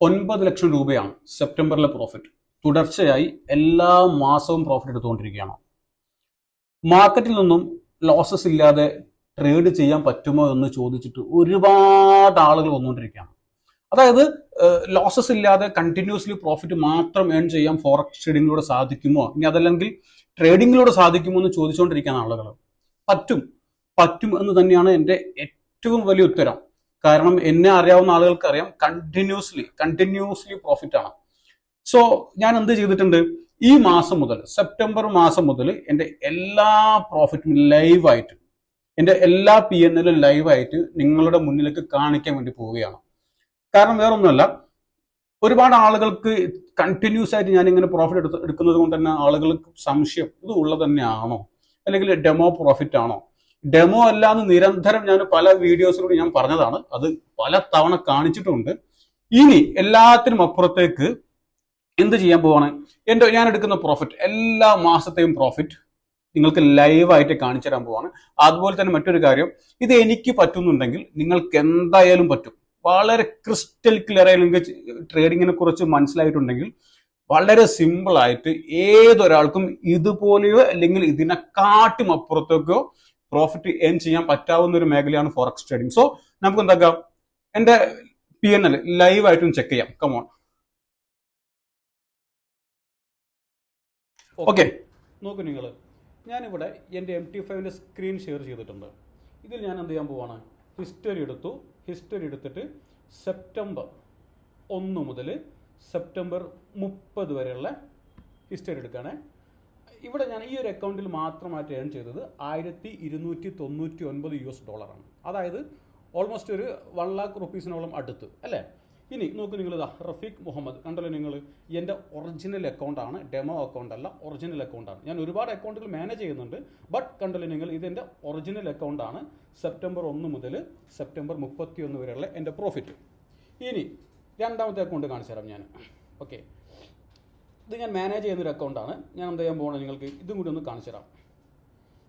ഒൻപത് ലക്ഷം രൂപയാണ് സെപ്റ്റംബറിലെ പ്രോഫിറ്റ് തുടർച്ചയായി എല്ലാ മാസവും പ്രോഫിറ്റ് എടുത്തുകൊണ്ടിരിക്കുകയാണ്. മാർക്കറ്റിൽ നിന്നും ലോസസ് ഇല്ലാതെ ട്രേഡ് ചെയ്യാൻ പറ്റുമോ എന്ന് ചോദിച്ചിട്ട് ഒരുപാട് ആളുകൾ വന്നുകൊണ്ടിരിക്കുകയാണ്. അതായത് ലോസസ് ഇല്ലാതെ കണ്ടിന്യൂസ്ലി പ്രോഫിറ്റ് മാത്രം ഏൺ ചെയ്യാൻ ഫോറക്സ് ട്രേഡിങ്ങിലൂടെ സാധിക്കുമോ? ഇനി അതല്ലെങ്കിൽ ട്രേഡിങ്ങിലൂടെ സാധിക്കുമോ എന്ന് ചോദിച്ചുകൊണ്ടിരിക്കുകയാണ് ആളുകൾ. പറ്റും. പറ്റും എന്ന് തന്നെയാണ് എന്റെ ഏറ്റവും വലിയ ഉത്തരം. കാരണം എന്നെ അറിയാവുന്ന ആളുകൾക്കറിയാം കണ്ടിന്യൂസ്ലി കണ്ടിന്യൂസ്ലി പ്രോഫിറ്റ് ആണ്. സോ ഞാൻ എന്ത് ചെയ്തിട്ടുണ്ട്? ഈ മാസം മുതൽ സെപ്റ്റംബർ മാസം മുതൽ എന്റെ എല്ലാ പ്രോഫിറ്റും ലൈവായിട്ട് എന്റെ എല്ലാ പി എൻ എല്ലും ലൈവായിട്ട് നിങ്ങളുടെ മുന്നിലേക്ക് കാണിക്കാൻ വേണ്ടി പോവുകയാണ്. കാരണം വേറൊന്നുമല്ല ഒരുപാട് ആളുകൾക്ക് കണ്ടിന്യൂസ് ആയിട്ട് ഞാൻ ഇങ്ങനെ പ്രോഫിറ്റ് എടുത്ത് എടുക്കുന്നത് കൊണ്ട് തന്നെ ആളുകൾക്ക് സംശയം ഇത് ഉള്ളത് തന്നെയാണോ? അല്ലെങ്കിൽ ഡെമോ പ്രോഫിറ്റ് ആണോ? ഡെമോ അല്ല എന്ന് നിരന്തരം ഞാൻ പല വീഡിയോസിലൂടെ ഞാൻ പറഞ്ഞതാണ്. അത് പല തവണ കാണിച്ചിട്ടുണ്ട്. ഇനി എല്ലാത്തിനും അപ്പുറത്തേക്ക് എന്ത് ചെയ്യാൻ പോവാണ്? എന്റെ ഞാൻ എടുക്കുന്ന പ്രോഫിറ്റ് എല്ലാ മാസത്തെയും പ്രോഫിറ്റ് നിങ്ങൾക്ക് ലൈവായിട്ട് കാണിച്ചു തരാൻ പോവാണ്. അതുപോലെ തന്നെ മറ്റൊരു കാര്യം ഇത് എനിക്ക് പറ്റുന്നുണ്ടെങ്കിൽ നിങ്ങൾക്ക് എന്തായാലും പറ്റും. വളരെ ക്രിസ്റ്റൽ ക്ലിയർ ആയി നിങ്ങൾക്ക് ട്രേഡിങ്ങിനെ കുറിച്ച് മനസ്സിലായിട്ടുണ്ടെങ്കിൽ വളരെ സിമ്പിൾ ആയിട്ട് ഏതൊരാൾക്കും ഇതുപോലെയോ അല്ലെങ്കിൽ ഇതിനെക്കാട്ടും അപ്പുറത്തേക്കോ പ്രോഫിറ്റ് ഏൺ ചെയ്യാൻ പറ്റാവുന്ന ഒരു മേഖലയാണ് ഫോറക്സ് ട്രേഡിംഗ് സോ നമുക്ക് എന്താക്കാം എന്റെ പി എൻ എൽ ലൈവ് ആയിട്ടും ചെക്ക് ചെയ്യാം കമോൺ ഓക്കെ നോക്കൂ നിങ്ങൾ ഞാനിവിടെ എന്റെ എം ടി ഫൈവിന്റെ സ്ക്രീൻ ഷെയർ ചെയ്തിട്ടുണ്ട്. ഇതിൽ ഞാൻ എന്ത് ചെയ്യാൻ പോവാണ്? ഹിസ്റ്ററി എടുത്തു. ഹിസ്റ്ററി എടുത്തിട്ട് സെപ്റ്റംബർ ഒന്ന് മുതൽ സെപ്റ്റംബർ മുപ്പത് വരെയുള്ള ഹിസ്റ്ററി എടുക്കുകയാണ്. ഇവിടെ ഞാൻ ഈ ഒരു അക്കൗണ്ടിൽ മാത്രമായിട്ട് ഏൺ ചെയ്തത് ആയിരത്തി ഇരുന്നൂറ്റി തൊണ്ണൂറ്റി ഒൻപത് യു എസ് ഡോളറാണ് അതായത് ഓൾമോസ്റ്റ് ഒരു വൺ ലാക്ക് റുപ്പീസിനോളം അടുത്ത് അല്ലേ? ഇനി നോക്കൂ നിങ്ങൾ ഇതാ റഫീഖ് മുഹമ്മദ് കണ്ടല്ലോ നിങ്ങൾ എന്റെ ഒറിജിനൽ അക്കൗണ്ടാണ് ഡെമോ അക്കൗണ്ട് അല്ല ഒറിജിനൽ അക്കൗണ്ടാണ് ഞാൻ ഒരുപാട് അക്കൗണ്ടുകൾ മാനേജ് ചെയ്യുന്നുണ്ട് ബട്ട് കണ്ടല്ലോ നിങ്ങൾ ഇതെന്റെ ഒറിജിനൽ അക്കൗണ്ടാണ് സെപ്റ്റംബർ ഒന്ന് മുതൽ സെപ്റ്റംബർ മുപ്പത്തി ഒന്ന് വരെയുള്ള എന്റെ പ്രോഫിറ്റ് ഇനി രണ്ടാമത്തെ അക്കൗണ്ട് കാണിച്ചു തരാം ഞാൻ. ഓക്കെ ഇത് ഞാൻ മാനേജ് ചെയ്യുന്നൊരു അക്കൗണ്ടാണ് ഞാൻ എന്ത് ചെയ്യാൻ പോകണം നിങ്ങൾക്ക് ഇതും കൂടി ഒന്ന് കാണിച്ചു തരാം.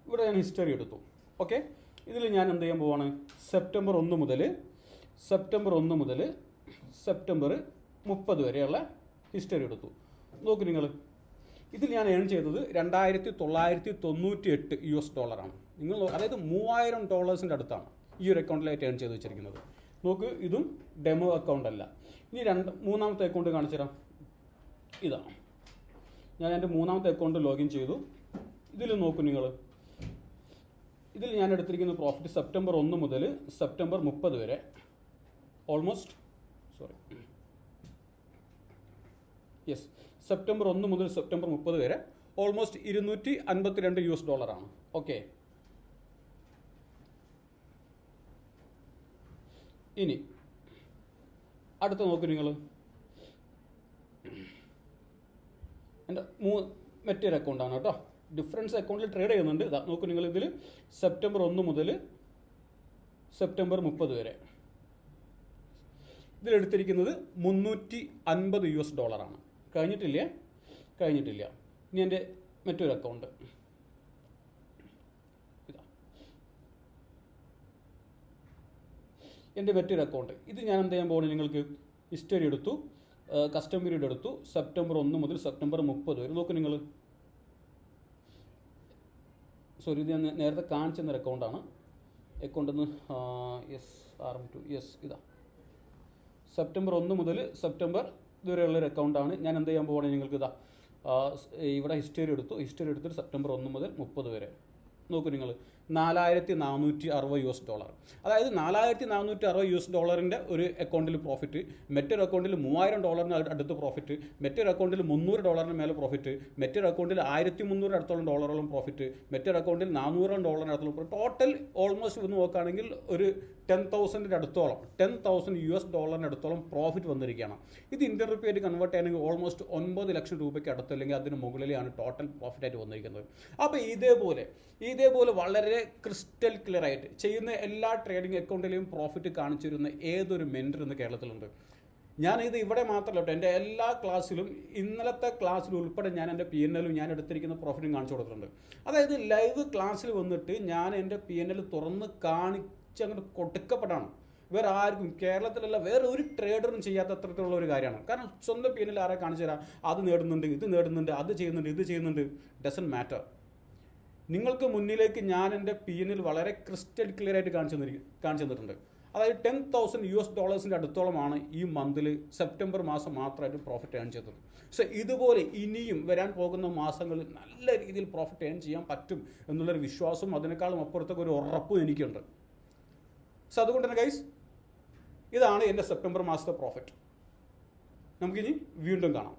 ഇവിടെ ഞാൻ ഹിസ്റ്ററി എടുത്തു. ഓക്കെ ഇതിൽ ഞാൻ എന്ത് ചെയ്യാൻ പോവാണ്? സെപ്റ്റംബർ ഒന്ന് മുതൽ സെപ്റ്റംബർ ഒന്ന് മുതൽ സെപ്റ്റംബർ മുപ്പത് വരെയുള്ള ഹിസ്റ്ററി എടുത്തു. നോക്കൂ നിങ്ങൾ. ഇതിൽ ഞാൻ ഏൺ ചെയ്തത് രണ്ടായിരത്തി തൊള്ളായിരത്തി തൊണ്ണൂറ്റി എട്ട് യു എസ് ഡോളറാണ് നിങ്ങൾ അതായത് മൂവായിരം ഡോളേഴ്സിന്റെ അടുത്താണ് ഈ ഒരു അക്കൗണ്ടിലായിട്ട് ഏൺ ചെയ്ത് വെച്ചിരിക്കുന്നത്. നോക്ക് ഇതും ഡെമോ അക്കൗണ്ട് അല്ല. ഇനി രണ്ട് മൂന്നാമത്തെ അക്കൗണ്ട് കാണിച്ചു തരാം. ഇതാണ്. ഞാൻ എന്റെ മൂന്നാമത്തെ അക്കൗണ്ട് ലോഗിൻ ചെയ്തു. ഇതിൽ നോക്കൂ നിങ്ങൾ ഇതിൽ ഞാൻ എടുത്തിരിക്കുന്ന പ്രോഫിറ്റ് സെപ്റ്റംബർ ഒന്ന് മുതൽ സെപ്റ്റംബർ മുപ്പത് വരെ. ഓൾമോസ്റ്റ് സോറി യെസ് സെപ്റ്റംബർ ഒന്ന് മുതൽ സെപ്റ്റംബർ മുപ്പത് വരെ ഓൾമോസ്റ്റ് ഇരുന്നൂറ്റി അൻപത്തിരണ്ട് യു എസ് ഡോളറാണ് ഓക്കെ ഇനി അടുത്ത നോക്കൂ നിങ്ങൾ എന്റെ മൂ മറ്റൊരു അക്കൗണ്ടാണ് കേട്ടോ. ഡിഫറൻസ് അക്കൗണ്ടിൽ ട്രേഡ് ചെയ്യുന്നുണ്ട്. ഇതാ നോക്കൂ നിങ്ങൾ ഇതിൽ സെപ്റ്റംബർ ഒന്ന് മുതൽ സെപ്റ്റംബർ മുപ്പത് വരെ. ഇതിലെടുത്തിരിക്കുന്നത് മുന്നൂറ്റി അൻപത് യു എസ് ഡോളറാണ് കഴിഞ്ഞിട്ടില്ല? കഴിഞ്ഞിട്ടില്ല. ഇനി എന്റെ മറ്റൊരു അക്കൗണ്ട് ഇതാ. എന്റെ മറ്റൊരു അക്കൗണ്ട് ഇത് ഞാൻ എന്ത് ചെയ്യാൻ പോകുന്നത് നിങ്ങൾക്ക് ഹിസ്റ്ററി എടുത്തു. കസ്റ്റം പീരീഡ് എടുത്തു. സെപ്റ്റംബർ ഒന്ന് മുതൽ സെപ്റ്റംബർ മുപ്പത് വരെ. നോക്കൂ നിങ്ങൾ സോറി ഇത് ഞാൻ നേരത്തെ കാണിച്ചു അക്കൗണ്ടാണ് അക്കൗണ്ട് ഒന്ന് yes R M two S ഇതാ. സെപ്റ്റംബർ ഒന്ന് മുതൽ സെപ്റ്റംബർ ഇതുവരെയുള്ള ഒരു അക്കൗണ്ടാണ് ഞാൻ എന്ത് ചെയ്യാൻ പോവുകയാണെങ്കിൽ നിങ്ങൾക്ക് ഇതാ. ഇവിടെ ഹിസ്റ്ററി എടുത്തു. ഹിസ്റ്ററി എടുത്തിട്ട് സെപ്റ്റംബർ ഒന്ന് മുതൽ മുപ്പത് വരെ. നോക്കൂ നിങ്ങൾ നാലായിരത്തി നാനൂറ്റി അറുപത് യു എസ് ഡോളർ. അതായത് നാലായിരത്തി നാനൂറ്റി അറുപത് യു എസ് ഡോളറിന്റെ ഒരു അക്കൗണ്ടിൽ പ്രോഫിറ്റ് മറ്റൊരു അക്കൗണ്ടിൽ മൂവായിരം ഡോളറിന് അടുത്ത് പ്രോഫിറ്റ് മറ്റൊരു അക്കൗണ്ടിൽ മുന്നൂറ് ഡോളറിന് മേലെ പ്രോഫിറ്റ് മറ്റൊരു അക്കൗണ്ടിൽ ആയിരത്തി മുന്നൂറ് അടുത്തോളം ഡോളറോളം പ്രോഫിറ്റ് മറ്റൊരു അക്കൗണ്ടിൽ നാനൂറോളം ഡോളറിന് അടുത്തോളം ടോട്ടൽ ഓൾമോസ്റ്റ് ഒന്ന് നോക്കുകയാണെങ്കിൽ ഒരു ടെൻ തൗസൻഡിന്റെ അടുത്തോളം ടെൻ തൗസൻഡ് യു എസ് ഡോളറിന് അടുത്തോളം പ്രോഫിറ്റ് വന്നിരിക്കുകയാണ്. ഇത് ഇന്ത്യൻ റുപ്പി ആയിട്ട് കൺവേർട്ട് ചെയ്യണമെങ്കിൽ ഓൾമോസ്റ്റ് ഒൻപത് ലക്ഷം രൂപയ്ക്ക് അടുത്തല്ലെങ്കിൽ അതിന് മുകളിലാണ് ടോട്ടൽ പ്രോഫിറ്റ് ആയിട്ട് വന്നിരിക്കുന്നത്. അപ്പോൾ ഇതേപോലെ ഇതേപോലെ വളരെ ക്രിസ്റ്റൽ ക്ലിയർ ആയിട്ട് ചെയ്യുന്ന എല്ലാ ട്രേഡിംഗ് അക്കൗണ്ടിലെയും പ്രോഫിറ്റ് കാണിച്ചു കാണിച്ചിരുന്ന ഏതൊരു മെന്റർ ഇന്ന് കേരളത്തിലുണ്ട്. ഇത് ഇവിടെ മാത്രമല്ല കേട്ടോ എന്റെ എല്ലാ ക്ലാസ്സിലും ഇന്നലത്തെ ക്ലാസ്സിൽ ഉൾപ്പെടെ ഞാൻ എന്റെ പി എൻ എല്ലും ഞാൻ എടുത്തിരിക്കുന്ന പ്രോഫിറ്റും കാണിച്ചു കൊടുത്തിട്ടുണ്ട്. അതായത് ലൈവ് ക്ലാസ്സിൽ വന്നിട്ട് ഞാൻ എന്റെ പി എൻ എൽ തുറന്ന് കാണിച്ച് അങ്ങോട്ട് കൊടുക്കപ്പെടാണ്. വേറെ ആർക്കും കേരളത്തിലല്ല വേറെ ഒരു ട്രേഡറും ചെയ്യാത്ത അത്തരത്തിലുള്ള ഒരു കാര്യമാണ്. കാരണം സ്വന്തം പി എൻ എൽ ആരെ കാണിച്ചു തരാം? അത് നേടുന്നുണ്ട് ഇത് നേടുന്നുണ്ട് അത് ചെയ്യുന്നുണ്ട് ഇത് ചെയ്യുന്നുണ്ട്. ഡസൻ മാറ്റർ നിങ്ങൾക്ക് മുന്നിലേക്ക് ഞാൻ എന്റെ പി എനിൽ വളരെ ക്രിസ്റ്റൽ ക്ലിയർ ആയിട്ട് കാണിച്ചു തന്നിരിക്കും കാണിച്ചു തന്നിട്ടുണ്ട്. അതായത് ടെൻ തൗസൻഡ് യു എസ് ഡോളേഴ്സിന്റെ അടുത്തോളമാണ് ഈ മന്തിൽ സെപ്റ്റംബർ മാസം മാത്രമായിട്ട് പ്രോഫിറ്റ് ഏൺ ചെയ്തത്. സോ ഇതുപോലെ ഇനിയും വരാൻ പോകുന്ന മാസങ്ങളിൽ നല്ല രീതിയിൽ പ്രോഫിറ്റ് ഏൺ ചെയ്യാൻ പറ്റും എന്നുള്ളൊരു വിശ്വാസവും അതിനേക്കാളും അപ്പുറത്തൊക്കെ ഒരു ഉറപ്പും എനിക്കുണ്ട്. സോ അതുകൊണ്ട് തന്നെ ഗൈസ് ഇതാണ് എന്റെ സെപ്റ്റംബർ മാസത്തെ പ്രോഫിറ്റ് നമുക്കിനി വീണ്ടും കാണാം.